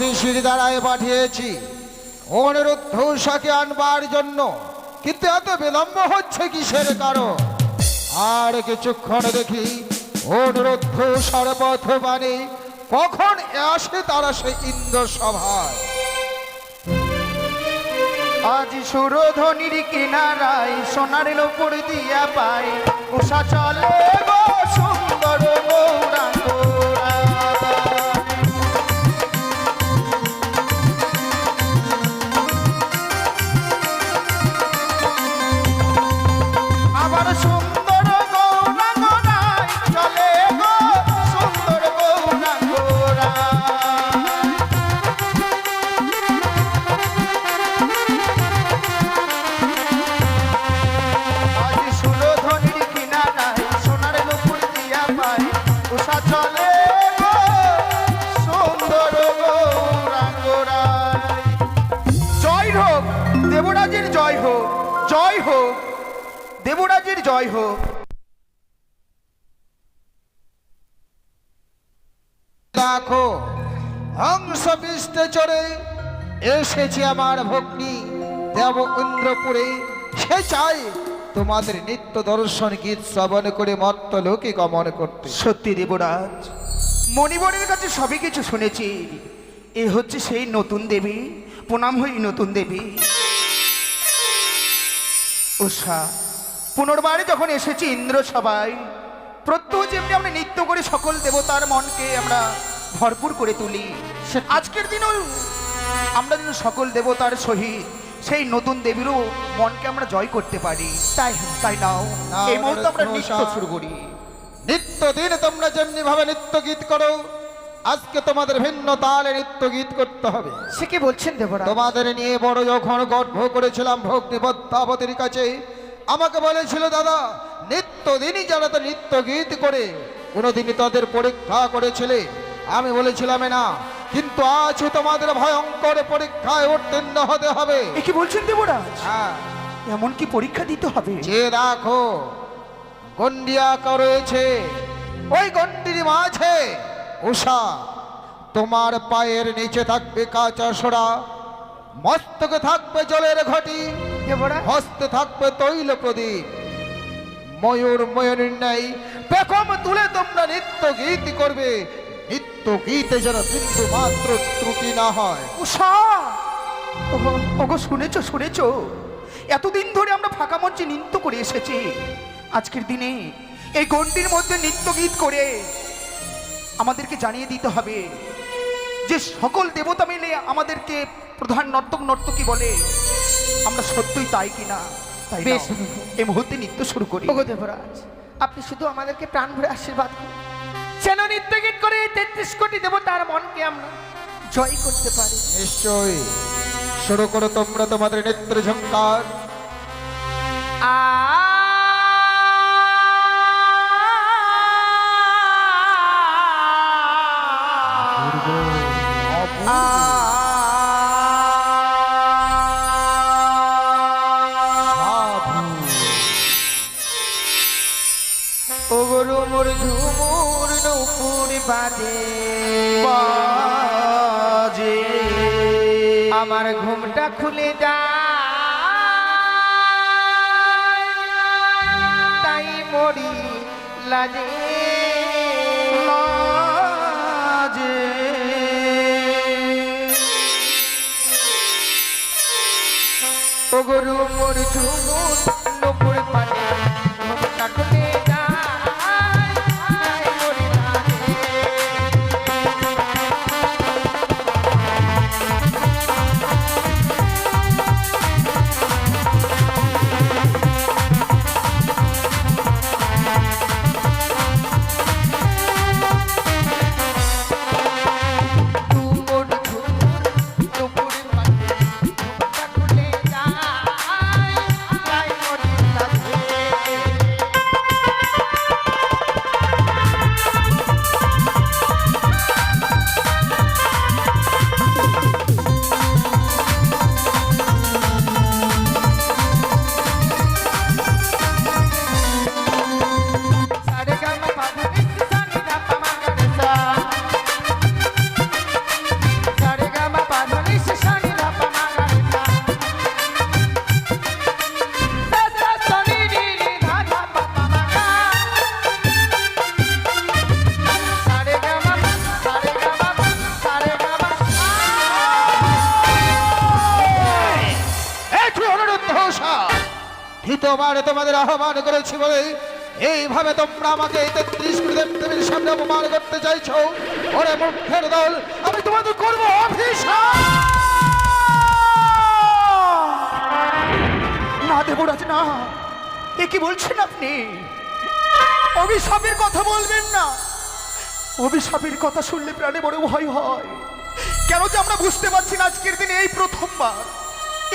দ্বারায় পাঠিয়েছি। অনুরুদ্ধ উষাকে আনবার জন্য। কিন্তু এত বিলম্ব হচ্ছে কিসের কারণ? আর কিছুক্ষণ দেখি অনুরুদ্ধ সরপথ বাণী কখন আসে তারা সে ইন্দ্র সভায় আজ সুরধ্বনির কিনারায় সোনার লোপর দিয়া পাই। উষা চলে সুন্দর গৌরাঙ্গরা আবার আমার ভগ্নী দেব ইন্দ্রপুরে সে চাই তোমাদের নিত্য দর্শন গীত শ্রবণ করে মত্ত লোকে গমন করতে। সত্যি দেবরাজ মণিবরের কাছে সবই কিছু শুনেছি। এ হচ্ছে সেই নতুন দেবী প্রণাম হই নতুন দেবী। উষা পুনর্বারে যখন এসেছি ইন্দ্র সবাই প্রত্যহ যেমনি আমরা নৃত্য করে সকল দেবতার মনকে আমরা ভরপুর করে তুলি। আজকের দিনও আমরা যেন সকল দেবতার সহিত সেই নতুন দেবীরও মনকে আমরা জয় করতে পারি। তাই তাই নাও। এই মুহূর্তে আমরা নৃত্য শুরু করি। নিত্য দিন তোমরা যেমনি ভাবে নৃত্য গীত করো আজকে তোমাদের ভিন্ন তালে নৃত্য গীত করতে হবে। সে কি বলছেন দেবরা তোমাদের নিয়ে বড় যখন গর্ব করেছিলাম ভগ্নী পদ্মাবতীর কাছে আমাকে বলেছিল দাদা নিত্যদিনই যারা তো নৃত্য গীত করে কোনোদিনই তাদের পরীক্ষা করেছিলে। আমি বলেছিলাম না কিন্তু আজ তোমাদের ভয়ঙ্কর পরীক্ষায় উত্তীর্ণ হতে হবে। কি বলছেন দেবরাজ? হ্যাঁ। এমন কি পরীক্ষা দিতে হবে। যে রাখো গন্ডিয়া রয়েছে। ওই গন্ডির মাঝে উষা তোমার পায়ের নিচে থাকবে কাঁচা সোড়া মস্তকে থাকবে জলের ঘটি হস্তে থাকবে তৈল প্রদীপ। ময়ূর ময়ূরের ন্যায় পেখম তুলে তোমরা নিত্য গীত করবে। নিত্য গীতে যেন বিন্দু মাত্র ত্রুটি না হয়। উষা! ওগো ওগো শুনেছ শুনেছো? এতদিন ধরে আমরা ফাঁকা মঞ্চে নৃত্য করে এসেছি। আজকের দিনে এই গন্ডির মধ্যে নৃত্য গীত করে আমাদেরকে জানিয়ে দিতে হবে যে সকল দেবতা মিলে আমাদেরকে প্রধান নর্তক নর্তকী বলে আমরা সত্যই তাই কিনা তাই বেশ। এই মুহূর্তে নৃত্য শুরু করি। ওগো দেবরাজ আপনি শুধু আমাদেরকে প্রাণ ভরে আশীর্বাদ করুন। যেন নৃত্য গীত করে তেত্রিশ কোটি দেবতার মনকে আমরা জয় করতে পারি। নিশ্চয়ই। শুরু করো তোমরা তোমাদের নেত্র ঝঙ্কার ও আমার ঘুমটা খুলে যায় তাই মরি লাজে গরু মোর ঝুমুর আহ্বান করেছি বলে এইভাবে তোমরা আমাকে এই তেত্রিশ কোটি দেবদেবীর সামনে অপমান করতে চাইছো? ওরে মুখের দল, আমি তোমাদের করব না দেবরাজ না এ কি বলছেন আপনি? অভিশাপের কথা বলবেন না। অভিশাপের কথা শুনলে প্রাণে বড় ভয় হয়। কেন যে আমরা বুঝতে পারছি না আজকের দিনে এই প্রথমবার।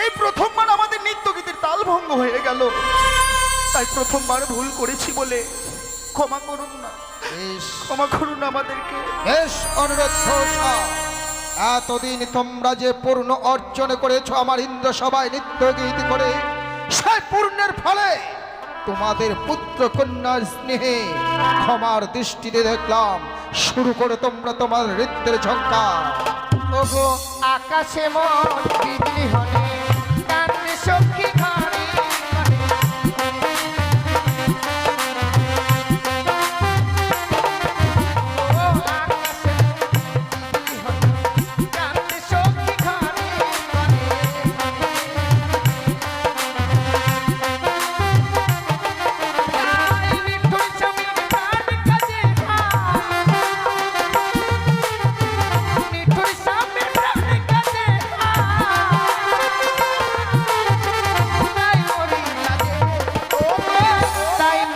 এই প্রথমবার আমাদের নৃত্য গীতের তাল ভঙ্গ হয়ে গেল। তাই প্রথমবার ভুল করেছি বলে ক্ষমা করুন না। ক্ষমা করুন আমাদেরকে। বেশ অনুরোধ ঘোষা। এতদিন তোমরা যে পূর্ণ অর্জন করেছ আমার ইন্দ্র সবাই নৃত্য গীত করে সেই পূর্ণের ফলে তোমাদের পুত্র কন্যার স্নেহে ক্ষমার দৃষ্টিতে দেখলাম। শুরু করে তোমরা তোমার নৃত্যের ঝঙ্কার। ওগো আকাশে মন বিজলি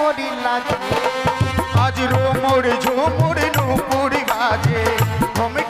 তাই মরি লাগে আজ রোমর ঝুমুর নুপুর বাজে। ঘুমটা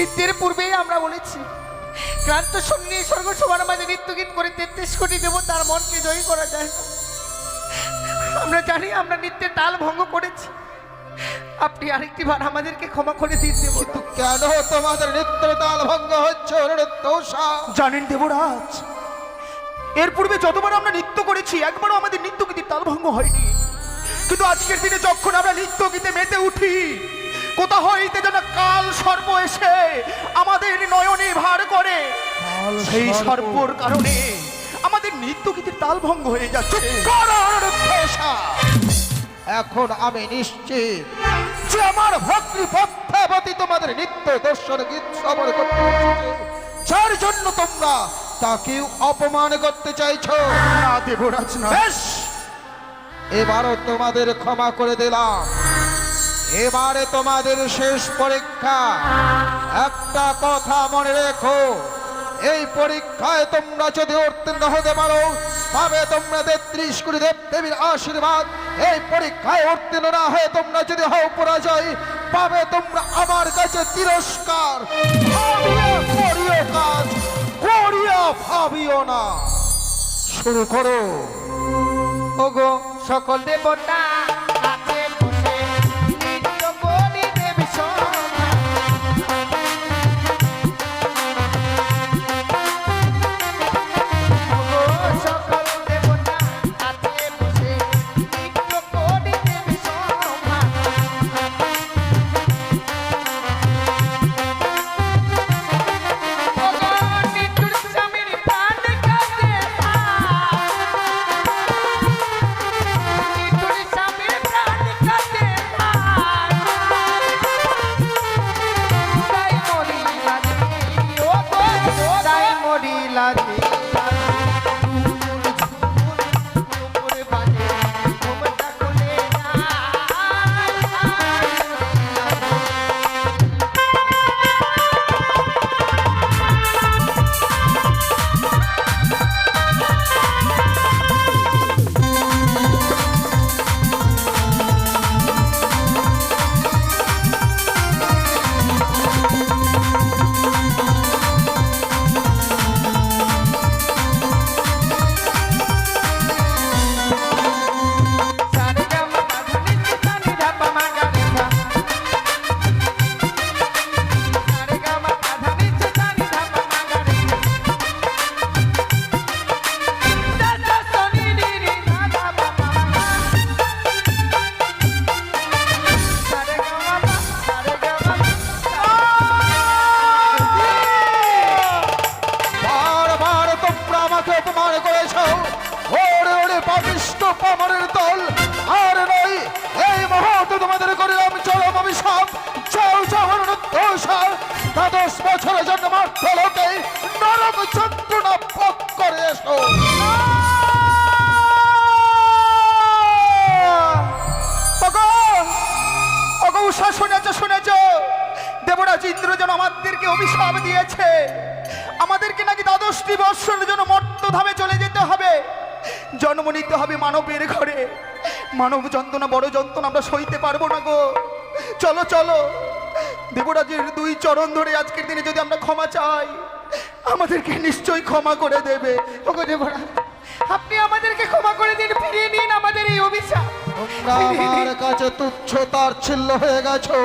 নৃত্যের পূর্বেই আমরা বলেছি। ক্লান্ত শরীর নিয়ে স্বর্গ সবার মাঝে নৃত্য গীত করে তেত্রিশ কোটি দেব তার মনকে জয়ী করা যায়। না আমরা জানি আমরা নৃত্যের তাল ভঙ্গ করেছি। আপনি আরেকটি বার আমাদেরকে ক্ষমা করে দিন দেব কেন তোমাদের নৃত্য তাল ভঙ্গ হচ্ছে জানেন দেবরাজ এর পূর্বে যতবার আমরা নৃত্য করেছি একবারও আমাদের নৃত্য তাল ভঙ্গ হয়নি। কিন্তু আজকের দিনে যখন আমরা নৃত্য গীতে মেতে উঠি কোথা হইতে যেন কাল সর্প এসে আমাদের নয়নে ভার করে? সেই সর্পর কারণে আমাদের নৃত্য গীতির তালভঙ্গ হয়ে যাচ্ছে। এখন আমি নিশ্চিত যে আমার ভক্তি পদ্মাবতী তোমাদের নিত্য দর্শন গীত শ্রবণ করতে যার জন্য তোমরা তাকেও অপমান করতে চাইছো। না দেবরাজ না। বেশ এবারও তোমাদের ক্ষমা করে দিলাম। এবারে তোমাদের শেষ পরীক্ষা। একটা কথা মনে রেখো, এই পরীক্ষায় তোমরা যদি উত্তীর্ণ হতে পারো, তবে তোমরা তেত্রিশ কোটি দেব দেবীর আশীর্বাদ। এই পরীক্ষায় উত্তীর্ণ না হয়ে তোমরা যদি হও পরাজয় পাবে তোমরা আমার কাছে তিরস্কার। কাজ ভাবিও না। শুরু করো। ওগো, সকল দেবতা। মর্তধামে চলে যেতে হবে। জন্ম নিতে হবে মানবের ঘরে। মানব যন্ত্রণা, বড় যন্ত্রণা, আমরা সইতে পারব না গো। চলো চলো। দেবরাজের দুই চরণ ধরে আজকের দিনে যদি আমরা ক্ষমা চাই, আমাদেরকে নিশ্চয়ই ক্ষমা করে দেবে। ওগো দেবরাজ, আপনি আমাদেরকে ক্ষমা করে দিন, ফিরিয়ে নিন আমাদের এই অভিশাপ। আমার কাছে তুচ্ছ তার ছিল্ল হয়ে গেছো।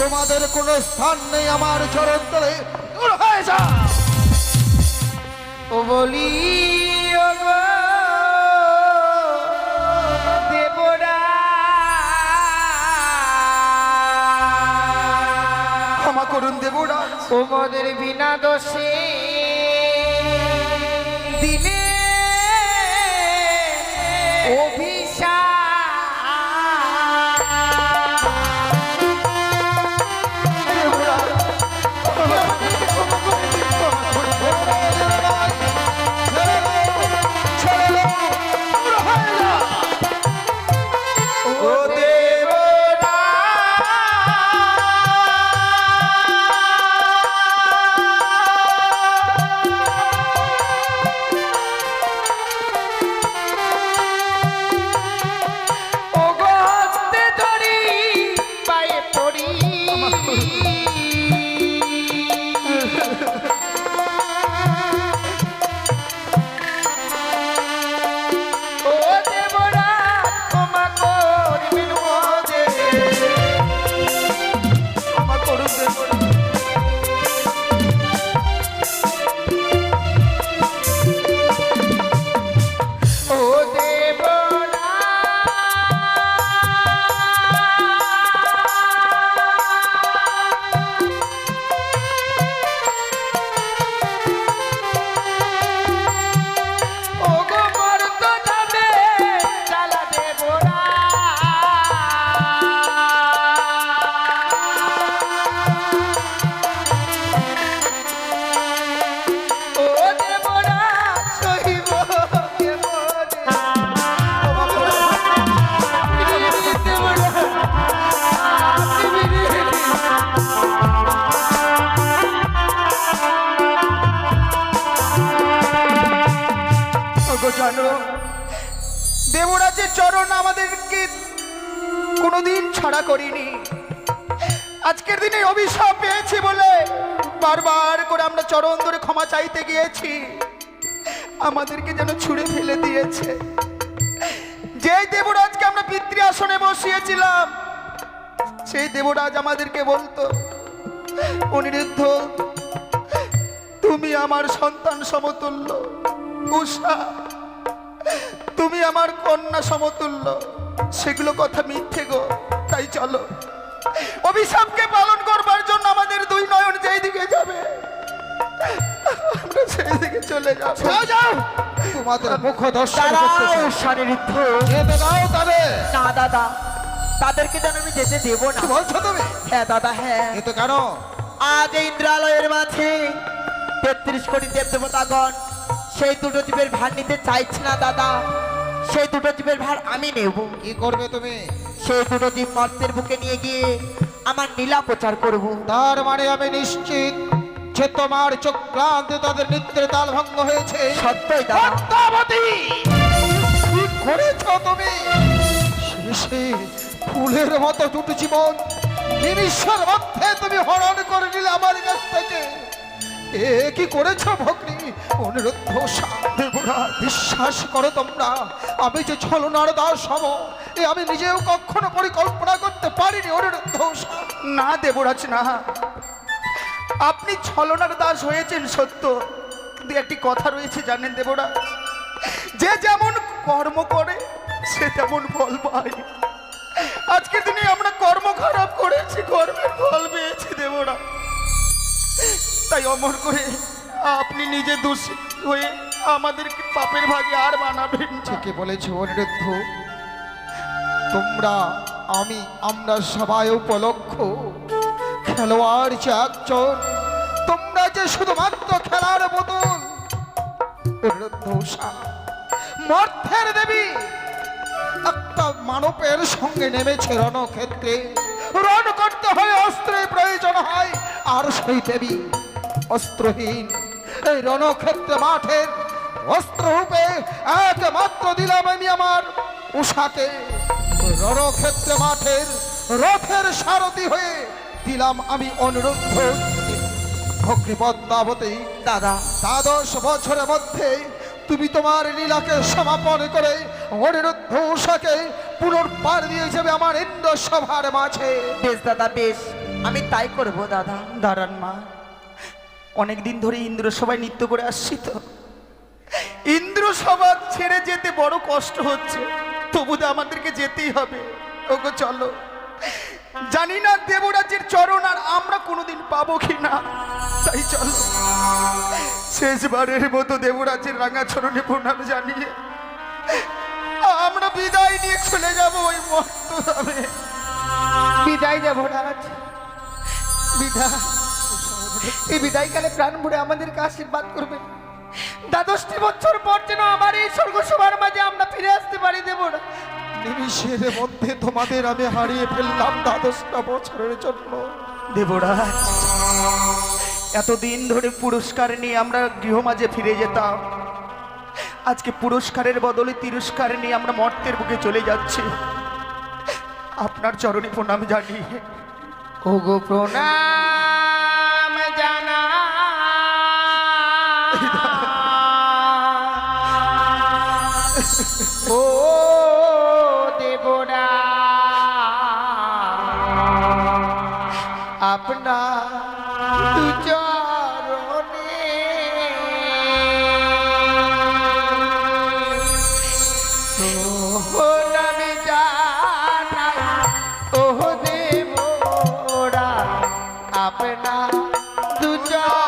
তোমাদের কোনো স্থান নেই আমার চরণ তলে দূর হয়ে যা ও বলি ক্ষমা করুন দেবরাজ তোমাদের বিনা দোষে। দিলে অভিশাপ চরণ আমাদেরকে কোনোদিন ছাড়া করিনি। আজকের দিনে অভিশাপ পেয়েছি বলে বারবার করে আমরা চরণ ধরে ক্ষমা চাইতে গিয়েছি। আমাদেরকে যেন ছুঁড়ে ফেলে দিয়েছে। যেই দেবরাজকে আমরা পিতৃ আসনে বসিয়েছিলাম, সেই দেবরাজ আমাদেরকে বলতো, অনিরুদ্ধ, তুমি আমার সন্তান সমতুল্য, উষা তুমি আমার কন্যা সমতুল্য। সেগুলো কথা মিথ্যে গো। তাই চলো। অভিশাপকে পালন করবার জন্য আমাদের দুই নয়ন যেই দিকে যাবে সেই দিকে চলে যাব। যাও যাও। তোমাদের মুখ দর্শন যেতে দাও তবে। না দাদা। তাদেরকে যেন আমি যেতে দেব না। বলছো তুমি? হ্যাঁ দাদা হ্যাঁ। কিন্তু কেন আজ এই ইন্দ্রালয়ের মাঝে তেত্রিশ কোটি দেব দেবতাগণ সেই দুটো জীবের ভার নিতে চাইছি না দাদা। সেই দুটো জীবের ভার আমি নেব। কি করবে তুমি? সেই দুটো জীব মর্তের বুকে নিয়ে গিয়ে আমার নীলা প্রচার করব। তার মানে আমি নিশ্চিত যে তোমার চক্রান্তে তাদের নিত্যের তাল ভঙ্গ হয়েছে। সত্যই দাদা। কি করেছ তুমি? শেষে ফুলের মতো দুটো জীবন নিমিষের মধ্যে তুমি হরণ করে নিলে আমার কাছ থেকে। এ কি করেছ ভগ্নি? অনুরুদ্ধ দেবরা বিশ্বাস করো তোমরা, আমি যে ছলনার দাস হব এ আমি নিজেও কখনো পরিকল্পনা করতে পারিনি, অনুরুদ্ধ না দেবরাজ, না। আপনি ছলনার দাস হয়েছেন, সত্য। কিন্তু একটি কথা রয়েছে, জানেন দেবরাজ? যে যেমন কর্ম করে, সে তেমন ফল পায়। আজকের দিনে আমরা কর্ম খারাপ করেছি, কর্মের ফল পেয়েছি দেবরা তাই অমর করে আপনি নিজে দোষী হয়ে আমাদেরকে পাপের ভাগে আর বানাবেন। ঠিকই বলেছে অনিরুদ্ধ। তোমরা আমি আমরা সবাই উপলক্ষ। খেলোয়াড় যে একজন তোমরা যে শুধুমাত্র খেলার উষা, মর্থের দেবী। একটা মানবের সঙ্গে নেমেছে রণক্ষেত্রে। রণ করতে হয় অস্ত্রের প্রয়োজন হয় আর সেই দেবী অস্ত্রহীন। এই রণক্ষেত্রে মাঠের অস্ত্র রূপে একমাত্র দিলাম আমি আমার উষাকে। রণক্ষেত্রে মাঠের রথের সারথি হয়ে দিলাম আমি অনুরুদ্ধ ভগ্নিপদ্মাবতী দাদা দ্বাদশ বছরের মধ্যে তুমি তোমার লীলাকে সমাপন করে অনিরুদ্ধ উষাকে পুনর্বার দিয়ে যাবে আমার ইন্দ্র সভার মাঝে। বেশ দাদা বেশ। আমি তাই করব দাদা। দাঁড়ান মা। অনেক দিন ধরে ইন্দ্র সবাই নৃত্য করে আসছি তো। ইন্দ্র সভা ছেড়ে যেতে বড় কষ্ট হচ্ছে, তবু তো আমাদেরকে যেতেই হবে। ওগো, চলো। জানি না দেবরাজের চরণ আর আমরা কোনোদিন পাবো কি না, তাই চলো। শেষবারের মতো দেবরাজের রাঙা চরণে প্রণাম জানিয়ে আমরা বিদায় নিয়ে চলে যাব ওই দামে বিদায় দেবরাজ। বিদায়। এই বিদায়কালে প্রাণ ভরে আমাদেরকে আশীর্বাদ করবেন। দ্বাদশটি বছর পর যেন আমার এই স্বর্গসভার মাঝে আমরা ফিরে আসতে পারি দেবরাজ নিমিষের মধ্যে তোমাদের আমি হারিয়ে ফেললাম দ্বাদশটা বছরের জন্য। দেবরাজ এতদিন ধরে পুরস্কার নিয়ে আমরা গৃহমাঝে ফিরে যেতাম। আজকে পুরস্কারের বদলে তিরস্কার নিয়ে আমরা মর্তের বুকে চলে যাচ্ছি। আপনার চরণে প্রণাম জানি ওগো প্রণাম। আপনা দুচরণে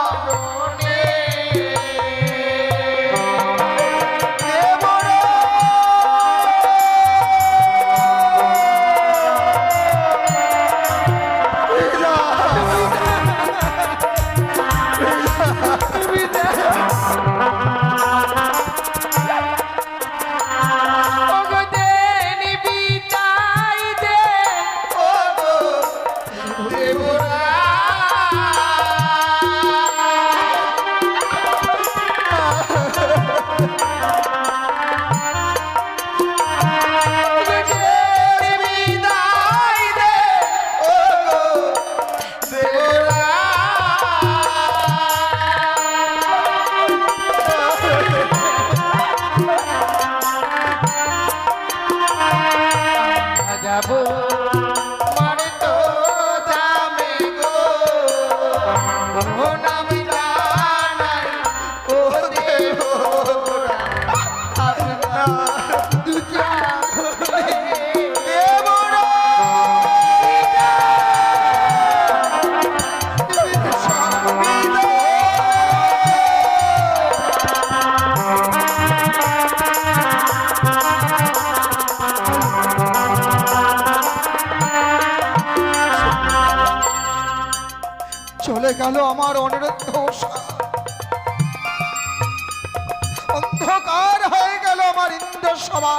গেল আমার অনিরুদ্ধ অন্ধকার হয়ে গেল আমার ইন্দ্র সভা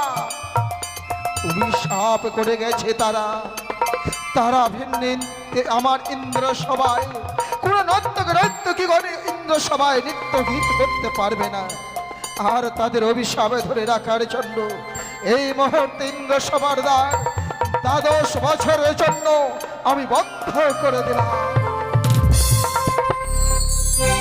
অভিশাপ করে গেছে তারা। তারা ভিন্ন আমার ইন্দ্র সভায় কোন নর্তক নর্তকী করে ইন্দ্র সভায় নৃত্য গীত করতে পারবে না। আর তাদের অভিশাপে ধরে রাখার জন্য এই মুহূর্তে ইন্দ্র সভার দ্বার দ্বাদশ বছরের জন্য আমি বন্ধ করে দিলাম।